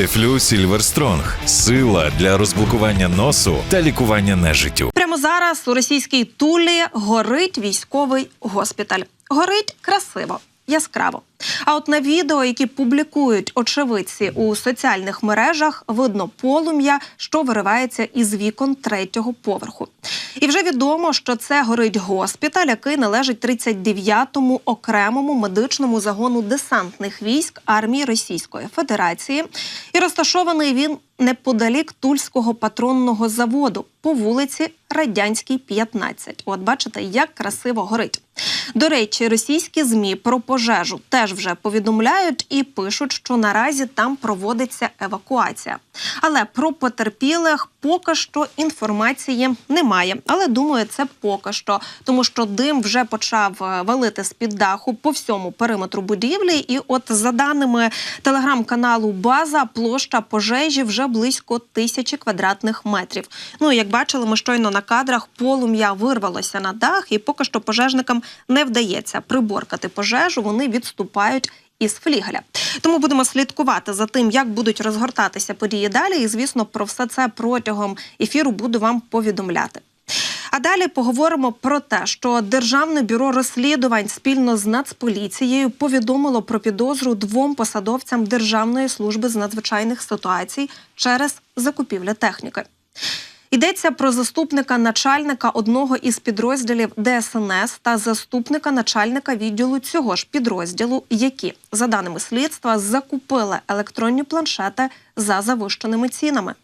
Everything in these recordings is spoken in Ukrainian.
Дефлю Сільверстронг сила для розблокування носу та лікування нежиттю. Прямо зараз у російській Тулі горить військовий госпіталь. Горить красиво, яскраво. А от на відео, які публікують очевидці у соціальних мережах, видно полум'я, що виривається із вікон третього поверху. І вже відомо, що це горить госпіталь, який належить 39-му окремому медичному загону десантних військ армії Російської Федерації, і розташований він неподалік Тульського патронного заводу по вулиці Радянській, 15. От бачите, як красиво горить. До речі, російські змі про пожежу теж вже повідомляють і пишуть, що наразі там проводиться евакуація. Але про потерпілих поки що інформації немає. Але думаю, це поки що, тому що дим вже почав е, валити з під даху по всьому периметру будівлі. І, от за даними телеграм-каналу База, площа пожежі вже близько тисячі квадратних метрів. Ну як бачили, ми щойно на кадрах полум'я вирвалося на дах, і поки що пожежникам не вдається приборкати пожежу. Вони відступають. Із флігеля. Тому будемо слідкувати за тим, як будуть розгортатися події далі. І, звісно, про все це протягом ефіру буду вам повідомляти. А далі поговоримо про те, що Державне бюро розслідувань спільно з Нацполіцією повідомило про підозру двом посадовцям Державної служби з надзвичайних ситуацій через закупівлю техніки. Йдеться про заступника начальника одного із підрозділів ДСНС та заступника начальника відділу цього ж підрозділу, які, за даними слідства, закупили електронні планшети за завищеними цінами.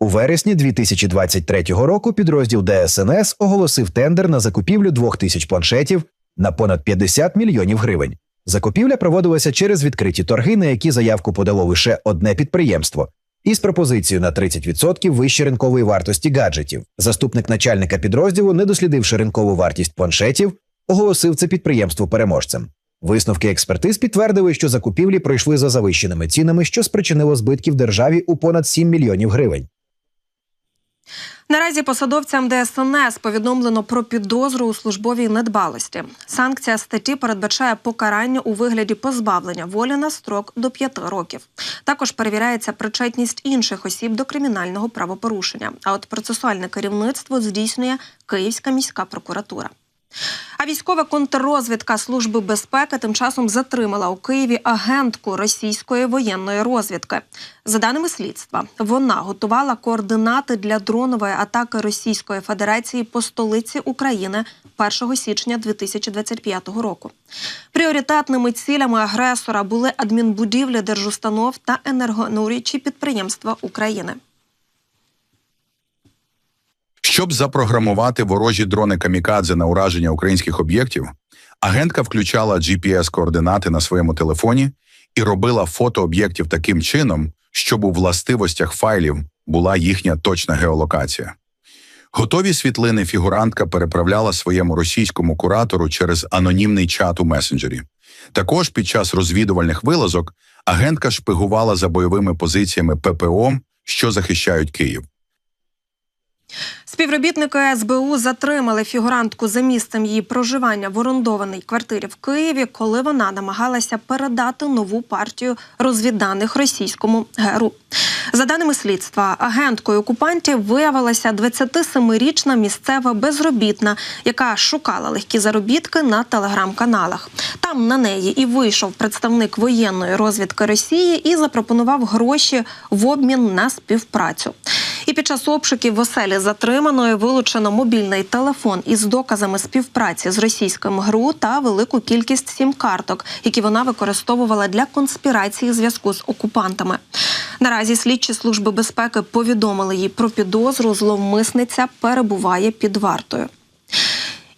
У вересні 2023 року підрозділ ДСНС оголосив тендер на закупівлю двох тисяч планшетів на понад 50 мільйонів гривень. Закупівля проводилася через відкриті торги, на які заявку подало лише одне підприємство, із пропозицією на 30% вище ринкової вартості гаджетів. Заступник начальника підрозділу, не дослідивши ринкову вартість планшетів, оголосив це підприємство переможцем. Висновки експертиз підтвердили, що закупівлі пройшли за завищеними цінами, що спричинило збитків державі у понад 7 мільйонів гривень. Наразі посадовцям ДСНС повідомлено про підозру у службовій недбалості. Санкція статті передбачає покарання у вигляді позбавлення волі на строк до 5 років. Також перевіряється причетність інших осіб до кримінального правопорушення. А от процесуальне керівництво здійснює Київська міська прокуратура. А військова контррозвідка Служби безпеки тим часом затримала у Києві агентку російської воєнної розвідки. За даними слідства, вона готувала координати для дронової атаки Російської Федерації по столиці України 1 січня 2025 року. Пріоритетними цілями агресора були адмінбудівлі держустанов та енергонурічі підприємства України. Щоб запрограмувати ворожі дрони камікадзе на ураження українських об'єктів, агентка включала GPS-координати на своєму телефоні і робила фото об'єктів таким чином, щоб у властивостях файлів була їхня точна геолокація. Готові світлини фігурантка переправляла своєму російському куратору через анонімний чат у месенджері. Також під час розвідувальних вилазок агентка шпигувала за бойовими позиціями ППО, що захищають Київ. Співробітники СБУ затримали фігурантку за місцем її проживання в орендованій квартирі в Києві, коли вона намагалася передати нову партію розвідданих російському ГРУ. За даними слідства, агенткою окупантів виявилася 27-річна місцева безробітна, яка шукала легкі заробітки на телеграм-каналах. Там на неї і вийшов представник воєнної розвідки Росії і запропонував гроші в обмін на співпрацю. І під час обшуків в оселі затриманої вилучено мобільний телефон із доказами співпраці з російським ГРУ та велику кількість сім-карток, які вона використовувала для конспірації зв'язку з окупантами. Наразі слідчі служби безпеки повідомили їй про підозру. Зловмисниця перебуває під вартою.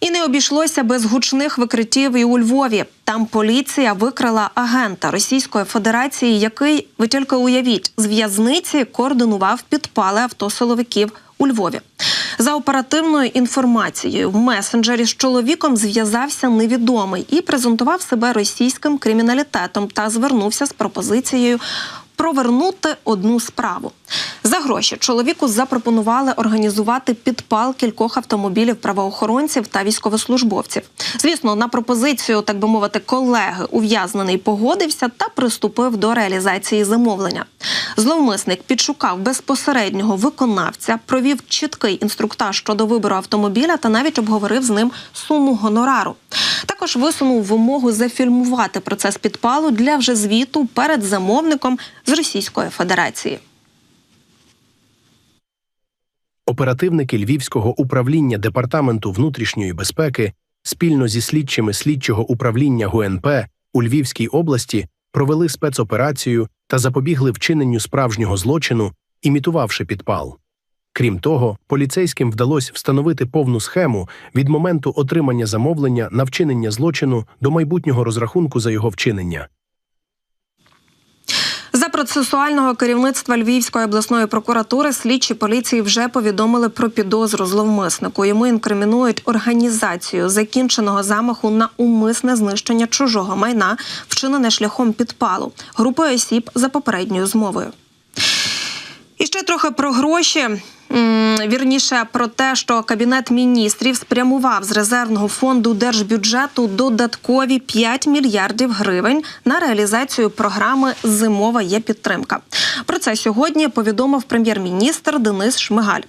І не обійшлося без гучних викриттів і у Львові. Там поліція викрила агента Російської Федерації, який, ви тільки уявіть, з в'язниці координував підпали автосиловиків у Львові. За оперативною інформацією, в месенджері з чоловіком зв'язався невідомий і презентував себе російським криміналітетом та звернувся з пропозицією провернути одну справу. За гроші чоловіку запропонували організувати підпал кількох автомобілів правоохоронців та військовослужбовців. Звісно, на пропозицію, так би мовити, колеги ув'язнений погодився та приступив до реалізації замовлення. Зловмисник підшукав безпосереднього виконавця, провів чіткий інструктаж щодо вибору автомобіля та навіть обговорив з ним суму гонорару. Також висунув вимогу зафільмувати процес підпалу для вже звіту перед замовником з Російської Федерації. Оперативники Львівського управління Департаменту внутрішньої безпеки спільно зі слідчими слідчого управління ГУНП у Львівській області провели спецоперацію та запобігли вчиненню справжнього злочину, імітувавши підпал. Крім того, поліцейським вдалося встановити повну схему від моменту отримання замовлення на вчинення злочину до майбутнього розрахунку за його вчинення. Процесуального керівництва Львівської обласної прокуратури слідчі поліції вже повідомили про підозру зловмиснику. Йому інкримінують організацію закінченого замаху на умисне знищення чужого майна, вчинене шляхом підпалу групою осіб за попередньою змовою. І ще трохи про гроші. Вірніше про те, що кабінет міністрів спрямував з резервного фонду держбюджету додаткові 5 мільярдів гривень на реалізацію програми Зимова є підтримка. Про це сьогодні повідомив прем'єр-міністр Денис Шмигаль.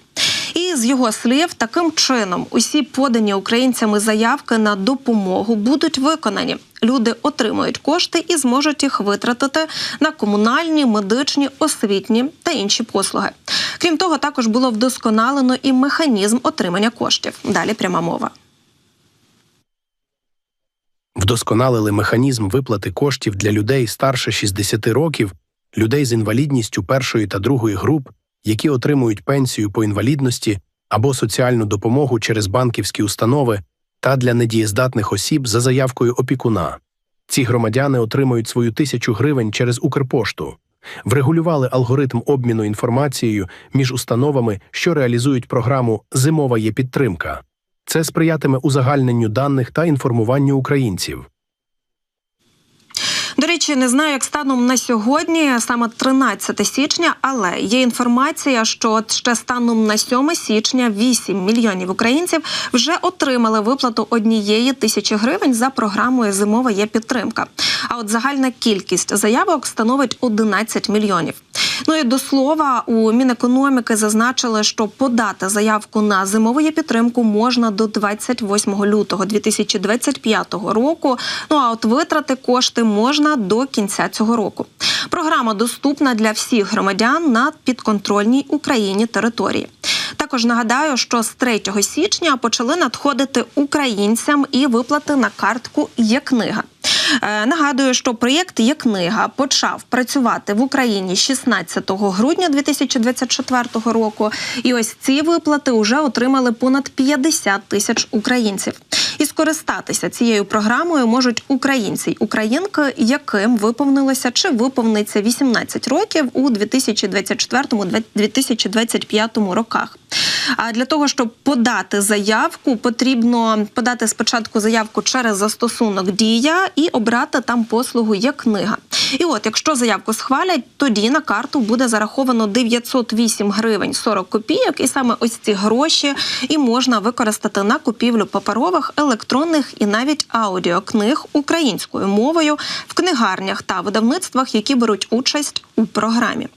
І з його слів, таким чином усі подані українцями заявки на допомогу будуть виконані. Люди отримують кошти і зможуть їх витратити на комунальні, медичні, освітні та інші послуги. Крім того, також було вдосконалено і механізм отримання коштів. Далі пряма мова. вдосконалили механізм виплати коштів для людей старше 60 років, людей з інвалідністю першої та другої груп, які отримують пенсію по інвалідності або соціальну допомогу через банківські установи, та для недієздатних осіб за заявкою опікуна. Ці громадяни отримують свою тисячу гривень через Укрпошту. Врегулювали алгоритм обміну інформацією між установами, що реалізують програму Зимова є підтримка. Це сприятиме узагальненню даних та інформуванню українців. До речі, не знаю, як станом на сьогодні, саме 13 січня, але є інформація, що ще станом на 7 січня 8 мільйонів українців вже отримали виплату однієї тисячі гривень за програмою Зимова є підтримка. А от загальна кількість заявок становить 11 мільйонів. Ну і до слова, у Мінекономіки зазначили, що подати заявку на зимову є підтримку можна до 28 лютого 2025 року. Ну а от витрати кошти можна до кінця цього року. Програма доступна для всіх громадян на підконтрольній Україні території. Також нагадаю, що з 3 січня почали надходити українцям і виплати на картку є книга. Е, Нагадую, що проєкт є книга почав працювати в Україні 16 грудня 2024 року. І ось ці виплати вже отримали понад 50 тисяч українців. І скористатися цією програмою можуть українці й українки, яким виповнилося чи виповниться 18 років у 2024-2025 роках. А для того, щоб подати заявку, потрібно подати спочатку заявку через застосунок Дія і обрати там послугу є книга. І от, якщо заявку схвалять, тоді на карту буде зараховано 908 гривень 40 копійок, і саме ось ці гроші і можна використати на купівлю паперових, електронних і навіть аудіокниг українською мовою в книгарнях та видавництвах, які беруть участь у програмі.